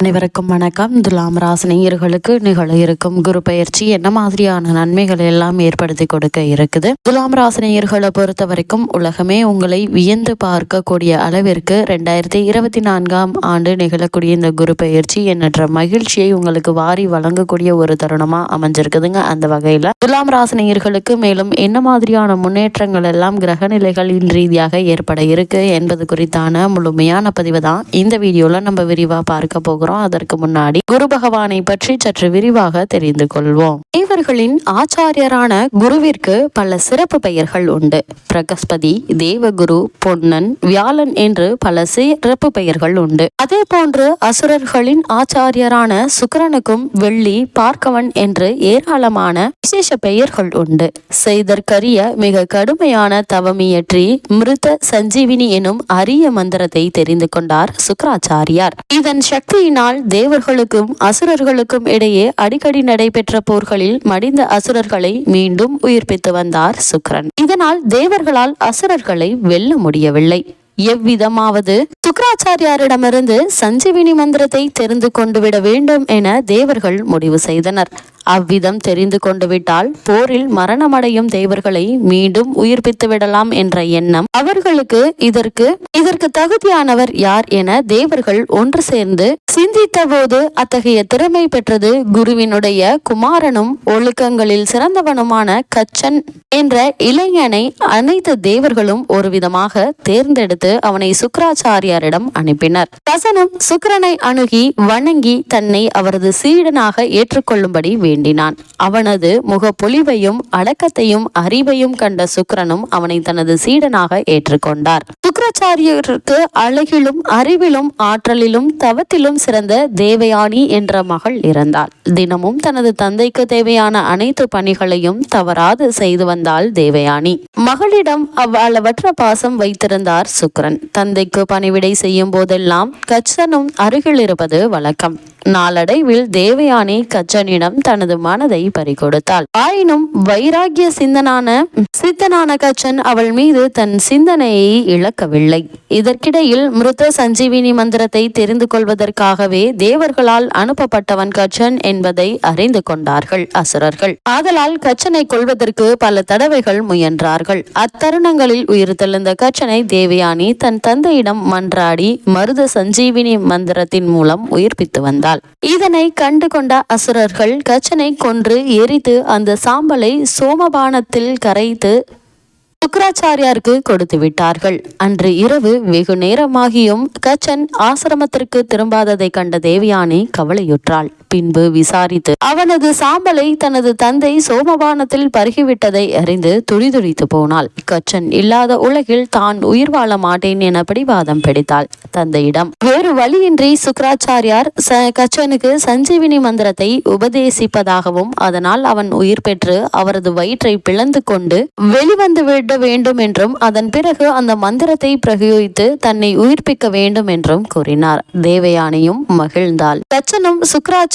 அனைவருக்கும் வணக்கம். துலாம் ராசினியர்களுக்கு நிகழ இருக்கும் குரு பயிற்சி என்ன மாதிரியான நன்மைகள் எல்லாம் ஏற்படுத்தி கொடுக்க இருக்குது? துலாம் ராசினியர்களை பொறுத்த வரைக்கும் உலகமே உங்களை வியந்து பார்க்கக்கூடிய அளவிற்கு ரெண்டாயிரத்தி இருபத்தி நான்காம் ஆண்டு நிகழக்கூடிய இந்த குரு பயிற்சி எண்ணற்ற மகிழ்ச்சியை உங்களுக்கு வாரி வழங்கக்கூடிய ஒரு தருணமா அமைஞ்சிருக்குதுங்க அந்த வகையில. துலாம் ராசினியர்களுக்கு மேலும் என்ன மாதிரியான முன்னேற்றங்கள் எல்லாம் கிரக நிலைகளின் ரீதியாக ஏற்பட இருக்கு என்பது குறித்தான முழுமையான பதிவு தான். இந்த வீடியோல நம்ம விரிவா பார்க்க போகிறோம். போறோம். அதற்கு முன்னாடி குரு பகவானை பற்றி சற்று விரிவாக தெரிந்து கொள்வோம். தேவர்களின் ஆச்சாரியரான குருவிற்கு பல சிறப்பு பெயர்கள் உண்டு. பிரகஸ்பதி தேவகுரு பொன்னன் வியாழன் என்று பல சிறப்பு பெயர்கள் உண்டு. அதே போன்று அசுரர்களின் ஆச்சாரியரான சுக்கரனுக்கும் வெள்ளி பார்க்கவன் என்று ஏராளமான விசேஷ பெயர்கள் உண்டு. செய்தற்கரிய மிக கடுமையான தவமியற்றி மிருத சஞ்சீவினி எனும் அரிய மந்திரத்தை தெரிந்து கொண்டார் சுக்கராச்சாரியார். இதன் சக்தியினால் தேவர்களுக்கும் அசுரர்களுக்கும் இடையே அடிக்கடி நடைபெற்ற போர்களில் மடிந்த அசுரர்களை மீண்டும் உயிர்ப்பித்து வந்தார் சுக்கிரன். இதனால் தேவர்களால் அசுரர்களை வெல்ல முடியவில்லை. எவ்விதமாவது சுக்கராச்சாரியாரிடமிருந்து சஞ்சீவினி மந்திரத்தை தெரிந்து கொண்டு விட வேண்டும் என தேவர்கள் முடிவு செய்தனர். அவ்விதம் தெரிந்து கொண்டு விட்டால் போரில் மரணமடையும் தேவர்களை மீண்டும் உயிர்ப்பித்து விடலாம் என்ற எண்ணம் அவர்களுக்கு இதற்கு இதற்கு தகுதியானவர் யார் என தேவர்கள் ஒன்று சேர்ந்து சிந்தித்த போது அத்தகைய திறமை பெற்றது குருவினுடைய குமாரனும் ஒழுக்கங்களில் சிறந்தவனுமான கச்சன் என்ற இளைஞனை அனைத்து தேவர்களும் ஒரு விதமாக தேர்ந்தெடுத்து அவனை சுக்கராச்சாரியாரிடம் அனுப்பினர். கசனும் சுக்கரனை அணுகி வணங்கி தன்னை அவரது சீடனாக ஏற்றுக்கொள்ளும்படி வேண்டினான். அவனது முகப்பொலிவையும் அடக்கத்தையும் அறிவையும் கண்ட சுக்கரனும் அவனை தனது சீடனாக ஏற்றுக்கொண்டார். சுக்கராச்சாரியருக்கு அழகிலும் அறிவிலும் ஆற்றலிலும் தவத்திலும் சிறந்த தேவயானி என்ற மகள் இருந்தாள் தினமும் தனது தந்தைக்கு தேவையான அனைத்து பணிகளையும் தவறாது செய்து வந்தாள் தேவயானி. மகளிடம் அவ்வளவற்ற பாசம் வைத்திருந்தார் சுக்கரன். தந்தைக்கு பணிவிடை வேலை செய்யும் போதெல்லாம் கச்சனும் அருகில் இருப்பது வழக்கம். நாளடைவில் தேவயானி கச்சனிடம் தனது மனதை பறிகொடுத்தாள். ஆயினும் வைராகிய சிந்தனான சித்தனான கச்சன் அவள் மீது தன் சிந்தனையை இழக்கவில்லை. இதற்கிடையில் மிருத சஞ்சீவினி மந்திரத்தை தெரிந்து கொள்வதற்காகவே தேவர்களால் அனுப்பப்பட்டவன் கச்சன் என்பதை அறிந்து கொண்டார்கள் அசுரர்கள். ஆதலால் கச்சனை கொள்வதற்கு பல தடவைகள் முயன்றார்கள். அத்தருணங்களில் உயிர் தெழுந்த கச்சனை தேவயானி தன் தந்தையிடம் மன்றாடி மருத சஞ்சீவினி மந்திரத்தின் மூலம் உயிர்ப்பித்து வந்தாள். இதனை கண்டு கொண்ட அசுரர்கள் கச்சனை கொன்று எரித்து அந்த சாம்பலை சோமபானத்தில் கரைத்து சுக்கராச்சாரியாருக்கு கொடுத்து விட்டார்கள். அன்று இரவு வெகு நேரமாகியும் கச்சன் ஆசிரமத்திற்கு திரும்பாததை கண்ட தேவியானி கவலையுற்றாள். பின்பு விசாரித்து அவனது சாம்பலை தனது தந்தை சோமபானத்தில் பருகிவிட்டதை அறிந்து துடிதுடித்து போனாள். கச்சன் இல்லாத உலகில் தான் உயிர் வாழ மாட்டேன் என பிடிவாதம் பிடித்தாள். தந்தையிடம் வேறு வழியின்றி சுக்கராச்சாரியார் ச கச்சனுக்கு சஞ்சீவினி மந்திரத்தை உபதேசிப்பதாகவும் அதனால் அவன் உயிர் பெற்று அவரது வயிற்றை பிளந்து கொண்டு வெளிவந்து விட வேண்டும் என்றும் அதன் பிறகு அந்த மந்திரத்தை பிரயோகித்து தன்னை உயிர்ப்பிக்க வேண்டும் என்றும் கூறினார். தேவயானியும் மகிழ்ந்தாள். கச்சனும்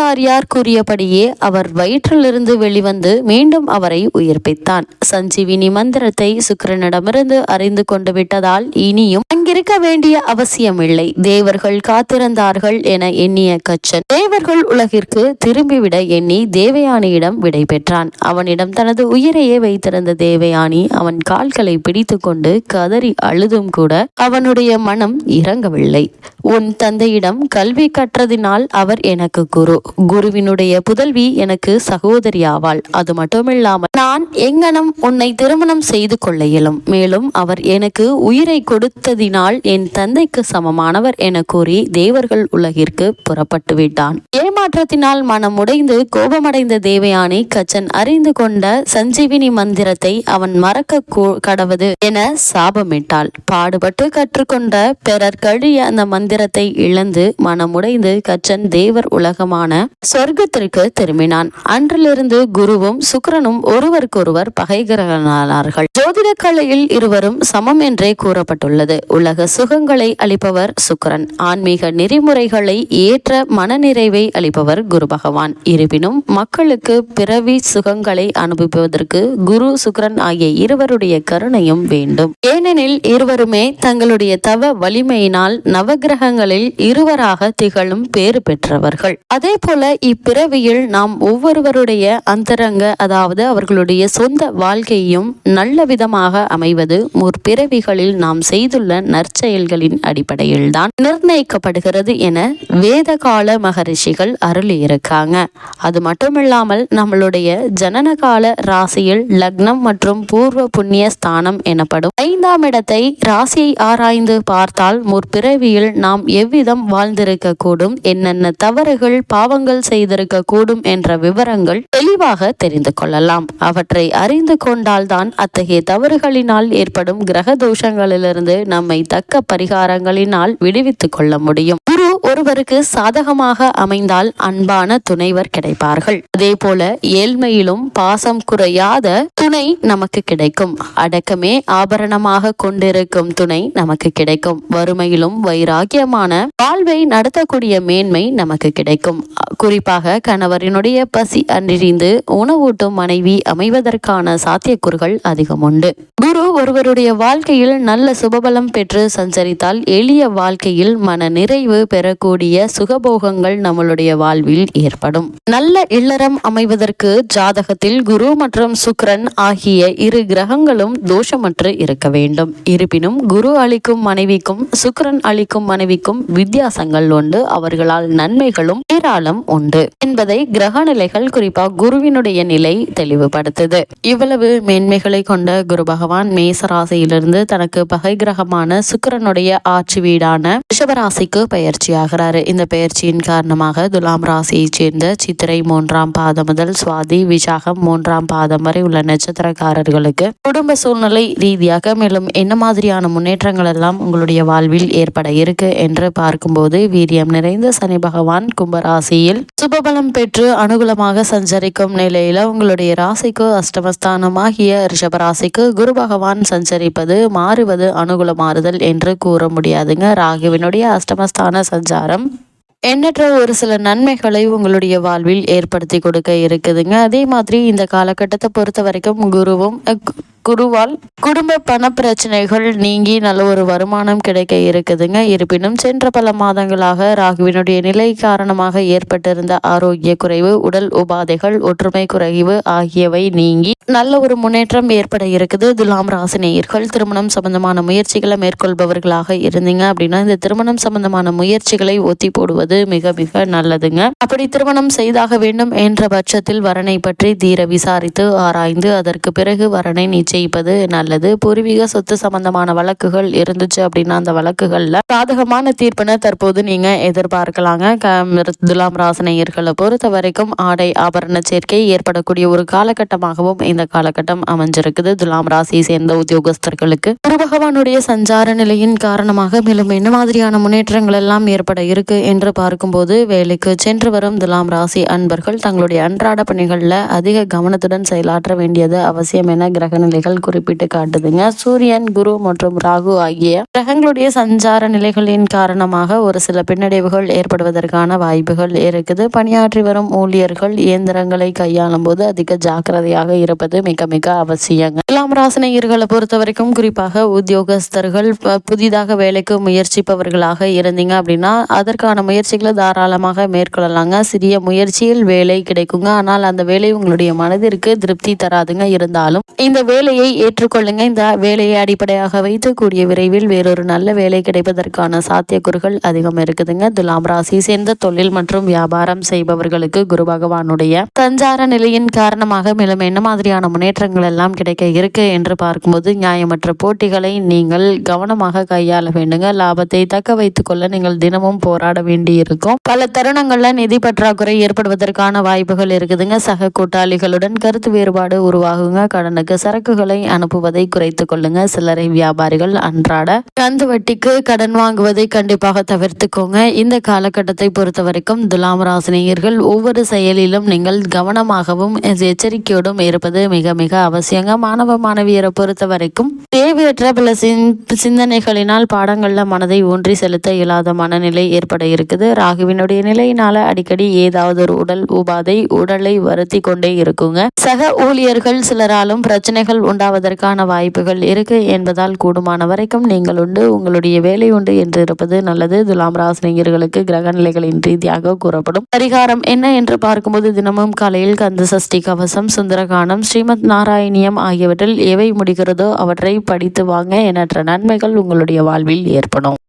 ஆச்சாரியார் கூறியபடியே அவர் வயிற்றிலிருந்து வெளிவந்து மீண்டும் அவரை உயிர்ப்பித்தான். சஞ்சீவினி மந்திரத்தை சுக்கிரனிடமிருந்து அறிந்து கொண்டு விட்டதால் இனியும் அங்கிருக்க வேண்டிய அவசியமில்லை. தேவர்கள் காத்திருந்தார்கள் என எண்ணிய கச்சன் தேவர்கள் உலகிற்கு திரும்பிவிட எண்ணி தேவயானியிடம் விடை பெற்றான். அவனிடம் தனது உயிரையே வைத்திருந்த தேவயானி அவன் கால்களை பிடித்துக்கொண்டு கதறி அழுதும் கூட அவனுடைய மனம் இறங்கவில்லை. உன் தந்தையிடம் கல்வி கற்றதினால் அவர் எனக்கு குரு. குருவினுடைய புதல்வி எனக்கு சகோதரி ஆவாள் அது மட்டுமில்லாமல் நான் எங்கனம் உன்னை திருமணம் செய்து கொள்ள இயலும். மேலும் அவர் எனக்கு உயிரை கொடுத்ததினால் என் தந்தைக்கு சமமானவர் என கூறி தேவர்கள் உலகிற்கு புறப்பட்டு விட்டான். ஏமாற்றத்தினால் மனம் உடைந்து கோபமடைந்த தேவயானி கச்சன் அறிந்து கொண்ட சஞ்சீவினி மந்திரத்தை அவன் மறக்க கூ- கடவது என சாபமிட்டாள். பாடுபட்டு கற்றுக்கொண்ட பிறர் கழிய அந்த மந்திரத்தை இழந்து மனமுடைந்து கச்சன் தேவர் உலகமான சொர்க்கத்திற்கு திரும்பினான். அன்றிலிருந்து குருவும் சுக்கரனும் ஒருவருக்கொருவர் பகைகளானார்கள் ஜோதிட கலையில் இருவரும் சமம் என்றே கூறப்பட்டுள்ளது. உலக சுகங்களை அளிப்பவர் சுக்கரன். ஆன்மீக நெறிமுறைகளை ஏற்ற மனநிறைவை அளிப்பவர் குரு பகவான். இருப்பினும் மக்களுக்கு பிறவி சுகங்களை அனுபவிப்பதற்கு குரு சுக்கரன் ஆகிய இருவருடைய கருணையும் வேண்டும். ஏனெனில் இருவருமே தங்களுடைய தவ வலிமையினால் நவகிரகங்களில் இருவராக திகழும் பேறு பெற்றவர்கள். அதே போல இப்பிறவியில் நாம் ஒவ்வொருவருடைய அந்தரங்க அதாவது அவர்களுடைய சொந்த வாழ்க்கையும் நல்ல விதமாக அமைவது முற்பிறவிகளில் நாம் செய்துள்ள நற்செயல்களின் அடிப்படையில் தான் நிர்ணயிக்கப்படுகிறது என வேத கால மகரிஷிகள் அருளியிருக்காங்க. அது மட்டுமில்லாமல் நம்மளுடைய ஜனனகால ராசியில் லக்னம் மற்றும் பூர்வ புண்ணிய ஸ்தானம் எனப்படும் ஐந்தாம் இடத்தை ராசியை ஆராய்ந்து பார்த்தால் முற்பிறவியில் நாம் எவ்விதம் வாழ்ந்திருக்க கூடும் என்னென்ன தவறுகள் பாவங்கள் செய்திருக்க கூடும் என்ற விவரங்கள் தெளிவாக தெரிந்து கொள்ளலாம். அவற்றை அறிந்து கொண்டால்தான் அத்தகைய தவறுகளினால் ஏற்படும் கிரக தோஷங்களிலிருந்து நம்மை தக்க பரிகாரங்களினால் விடுவித்துக் கொள்ள முடியும். ஒருவருக்கு சாதகமாக அமைந்தால் அன்பான துணைவர் கிடைப்பார்கள். அதே போல ஏழ்மையிலும் பாசம் குறையாத துணை நமக்கு கிடைக்கும். அடக்கமே ஆபரணமாக கொண்டிருக்கும் துணை நமக்கு கிடைக்கும். வறுமையிலும் வைராக்கியமான வாழ்வை நடத்தக்கூடிய மேன்மை நமக்கு கிடைக்கும். குறிப்பாக கணவரினுடைய பசி அன்றிந்து உணவூட்டும் மனைவி அமைவதற்கான சாத்தியக்கூறுகள் அதிகம் உண்டு. குரு ஒருவருடைய வாழ்க்கையில் நல்ல சுபபலம் பெற்று சஞ்சரித்தால் எளிய வாழ்க்கையில் மன நிறைவு பெற பெறக்கூடிய சுகபோகங்கள் நம்மளுடைய வாழ்வில் ஏற்படும். நல்ல இல்லறம் அமைவதற்கு ஜாதகத்தில் குரு மற்றும் சுக்கிரன் ஆகிய இரு கிரகங்களும் தோஷமற்று இருக்க வேண்டும். இருப்பினும் குரு அளிக்கும் மனைவிக்கும் சுக்ரன் அளிக்கும் மனைவிக்கும் வித்தியாசங்கள் உண்டு. அவர்களால் நன்மைகளும் ஏராளம் உண்டு. என்பதை கிரக நிலைகள் குறிப்பா குருவினுடைய நிலை தெளிவுபடுத்துது. இவ்வளவு மேன்மைகளை கொண்ட குரு பகவான் மேசராசியிலிருந்து தனக்கு பகை கிரகமான சுக்கிரனுடைய ஆட்சி வீடான ரிஷபராசிக்கு பயிற்சியாகிறாரு இந்த பயிற்சியின் காரணமாக துலாம் ராசியைச் சேர்ந்த சித்திரை மூன்றாம் பாதம் முதல் சுவாதி விசாகம் மூன்றாம் பாதம் வரை உள்ள நட்சத்திரக்காரர்களுக்கு குடும்ப சூழ்நிலை ரீதியாக மேலும் என்ன மாதிரியான முன்னேற்றங்கள் எல்லாம் உங்களுடைய வாழ்வில் ஏற்பட இருக்கு என்று பார்க்கும்போது வீரியம் நிறைந்த சனி பகவான் கும்பராசியில் சுபபலம் பெற்று அனுகூலமாக சஞ்சரிக்கும் நிலையில உங்களுடைய ராசிக்கு அஷ்டமஸ்தானமாகிய ரிஷபராசிக்கு குரு பகவான் சஞ்சரிப்பது மாறுவது அனுகூல மாறுதல் என்று கூற முடியாதுங்க. ராகுவினுடைய அஷ்டமஸ்தான సంచారం எண்ணற்ற ஒரு சில நன்மைகளை உங்களுடைய வாழ்வில் ஏற்படுத்தி கொடுக்க இருக்குதுங்க. அதே மாதிரி இந்த காலகட்டத்தை பொறுத்த வரைக்கும் குருவும் குருவால் குடும்ப பண பிரச்சனைகள் நீங்கி நல்ல ஒரு வருமானம் கிடைக்க இருக்குதுங்க. இருப்பினும் சென்ற பல மாதங்களாக ராகுவினுடைய நிலை காரணமாக ஏற்பட்டிருந்த ஆரோக்கிய குறைவு உடல் உபாதைகள் ஒற்றுமை குறைவு ஆகியவை நீங்கி நல்ல ஒரு முன்னேற்றம் ஏற்பட இருக்குது. துலாம் ராசினியர்கள் திருமணம் சம்பந்தமான முயற்சிகளை மேற்கொள்பவர்களாக இருந்தீங்க அப்படின்னா இந்த திருமணம் சம்பந்தமான முயற்சிகளை ஒத்தி போடுவது மிக மிக நல்லதுங்க. அப்படி திருமணம் செய்தாக வேண்டும் என்ற பட்சத்தில் வரனை பற்றி தீர விசாரித்து ஆராய்ந்து அதற்கு பிறகு வரனை நிச்சயிப்பது நல்லது. பூர்வீக சொத்து சம்பந்தமான வழக்குகள் இருந்துச்சு அப்படின்னா அந்த வழக்குகள்ல சாதகமான தீர்ப்பினை தற்போது நீங்க எதிர்பார்க்கலாங்க. க- துலாம் ராசனையர்களை பொறுத்த வரைக்கும் ஆடை ஆபரண சேர்க்கை ஏற்படக்கூடிய ஒரு காலகட்டமாகவும் இந்த காலகட்டம் அமைஞ்சிருக்குது. துலாம் ராசியை சேர்ந்த உத்தியோகஸ்தர்களுக்கு குரு பகவானுடைய சஞ்சார நிலையின் காரணமாக மேலும் என்ன மாதிரியான முன்னேற்றங்கள் எல்லாம் ஏற்பட இருக்கு என்று பார்க்கும்போது வேலைக்கு சென்று வரும் துலாம் ராசி அன்பர்கள் தங்களுடைய அன்றாட பணிகளில் அதிக கவனத்துடன் செயலாற்ற வேண்டியது அவசியம் என கிரக நிலைகள் குறிப்பிட்டு காட்டுதுங்க. சூரியன் குரு மற்றும் ராகு ஆகிய கிரகங்களுடைய சஞ்சார நிலைகளின் காரணமாக ஒரு சில பின்னடைவுகள் ஏற்படுவதற்கான வாய்ப்புகள் இருக்குது. பணியாற்றி வரும் ஊழியர்கள் இயந்திரங்களை கையாளும் போது அதிக ஜாக்கிரதையாக இருப்பது மிக மிக அவசியங்க. துலாம் ராசினியர்களை பொறுத்த வரைக்கும் குறிப்பாக உத்தியோகஸ்தர்கள் புதிதாக வேலைக்கு முயற்சிப்பவர்களாக இருந்தீங்க அப்படின்னா அதற்கான முயற்சி முயற்சிகளை தாராளமாக மேற்கொள்ளலாங்க. சிறிய முயற்சியில் வேலை கிடைக்குங்க. ஆனால் அந்த வேலை உங்களுடைய மனதிற்கு திருப்தி தராதுங்க இருந்தாலும். இந்த வேலையை ஏற்றுக்கொள்ளுங்க. இந்த வேலையை அடிப்படையாக வைத்து கூடிய விரைவில் வேறொரு நல்ல வேலை கிடைப்பதற்கான சாத்தியக்கூறுகள் அதிகம் இருக்குதுங்க. துலாம் ராசி சேர்ந்த தொழில் மற்றும் வியாபாரம் செய்பவர்களுக்கு குரு பகவானுடைய சஞ்சார நிலையின் காரணமாக மேலும் என்ன மாதிரியான முன்னேற்றங்கள் எல்லாம் கிடைக்க இருக்கு என்று பார்க்கும்போது நியாயமற்ற போட்டிகளை நீங்கள் கவனமாக கையாள வேண்டுங்க. லாபத்தை தக்க வைத்துக் கொள்ள நீங்கள் தினமும் போராட வேண்டி இருக்கும். பல தருணங்கள்ல நிதி பற்றாக்குறை ஏற்படுவதற்கான வாய்ப்புகள் இருக்குதுங்க. சக கூட்டாளிகளுடன் கருத்து வேறுபாடு உருவாகுங்க. கடனுக்கு சரக்குகளை அனுப்புவதை குறைத்துக் கொள்ளுங்க. சில்லறை வியாபாரிகள் அன்றாட கந்து வட்டிக்கு கடன் வாங்குவதை கண்டிப்பாக தவிர்த்துக்கோங்க. இந்த காலகட்டத்தை பொறுத்த வரைக்கும் துலாம் ராசினியர்கள் ஒவ்வொரு செயலிலும் நீங்கள் கவனமாகவும் எச்சரிக்கையோடும் இருப்பது மிக மிக அவசியங்க. மாணவ மாணவியரை பொறுத்த வரைக்கும் தேவையற்ற பல சிந் சிந்தனைகளினால் பாடங்கள்ல மனதை ஊன்றி செலுத்த இயலாத மனநிலை ஏற்பட இருக்குது. ராகுவினுடைய நிலையினால அடிக்கடி ஏதாவது ஒரு உடல் உபாதை உடலை வருத்தி கொண்டே இருக்குங்க. சக ஊழியர்கள் சிலராலும் பிரச்சனைகள் உண்டாவதற்கான வாய்ப்புகள் இருக்கு என்பதால் கூடுமான வரைக்கும் நீங்கள் உண்டு. உங்களுடைய வேலை உண்டு என்று இருப்பது நல்லது. துலாம் ராசினியர்களுக்கு கிரக நிலைகளின் ரீதியாக கூறப்படும். பரிகாரம் என்ன என்று பார்க்கும்போது தினமும் காலையில் கந்த சஷ்டி கவசம் சுந்தரகானம் ஸ்ரீமத் நாராயணியம் ஆகியவற்றில் எவை முடிகிறதோ அவற்றை படித்து வாங்க எண்ணற்ற நன்மைகள் உங்களுடைய வாழ்வில் ஏற்படும்.